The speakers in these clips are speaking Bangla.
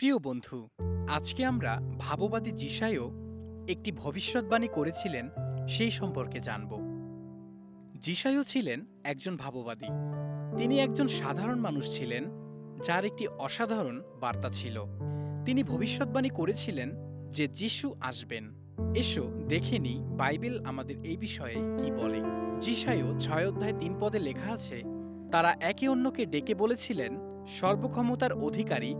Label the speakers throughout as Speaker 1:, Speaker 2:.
Speaker 1: প্রিয় বন্ধু, আজকে আমরা ভাববাদী জিসায়ও একটি ভবিষ্যৎবাণী করেছিলেন সেই সম্পর্কে জানব। জিসায়ও ছিলেন একজন ভাববাদী। তিনি একজন সাধারণ মানুষ ছিলেন, যার একটি অসাধারণ বার্তা ছিল। তিনি ভবিষ্যৎবাণী করেছিলেন যে যিশু আসবেন। এসো দেখে নিই বাইবেল আমাদের এই বিষয়ে কি বলে। জিসায়ও ছয় অধ্যায় তিন পদে লেখা আছে, তারা একে অন্যকে ডেকে বলেছিলেন, সর্বক্ষমতার অধিকারী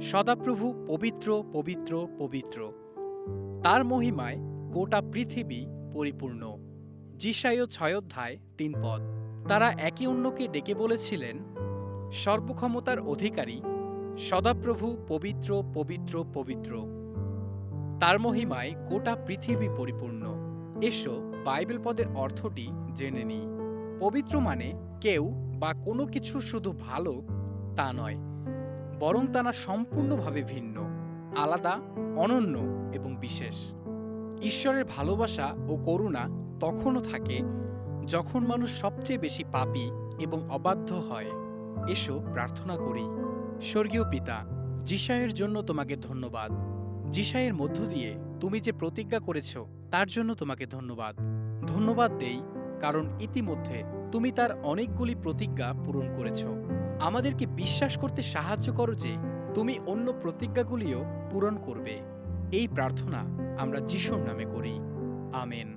Speaker 1: সদাপ্রভু পবিত্র পবিত্র পবিত্র। তার মহিমায় গোটা পৃথিবী পরিপূর্ণ। জিসায় ছয় অধ্যায় তিন পদ। তারা একে অন্যকে ডেকে বলেছিলেন, সর্বক্ষমতার অধিকারী সদাপ্রভু পবিত্র পবিত্র পবিত্র। তার মহিমায় গোটা পৃথিবী পরিপূর্ণ। এসো, বাইবেল পদের অর্থটি জেনে নিই। পবিত্র মানে কেউ বা কোনো কিছু শুধু ভালো তা নয়। বরং তারা সম্পূর্ণভাবে ভিন্ন, আলাদা, অনন্য এবং বিশেষ। ঈশ্বরের ভালোবাসা ও করুণা তখনও থাকে যখন মানুষ সবচেয়ে বেশি পাপী এবং অবাধ্য হয়। এসো প্রার্থনা করি, স্বর্গীয় পিতা জিসায়ের জন্য তোমাকে ধন্যবাদ। জিসায়ের মধ্য দিয়ে তুমি যে প্রতিজ্ঞা করেছ, তার জন্য তোমাকে ধন্যবাদ। ধন্যবাদ দেই, কারণ ইতিমধ্যে তুমি তার অনেকগুলি প্রতিজ্ঞা পূরণ করেছ। আমাদেরকে বিশ্বাস করতে সাহায্য করো যে তুমি অন্য প্রতিজ্ঞাগুলিও পূরণ করবে। এই প্রার্থনা আমরা যিশুর নামে করি। আমেন।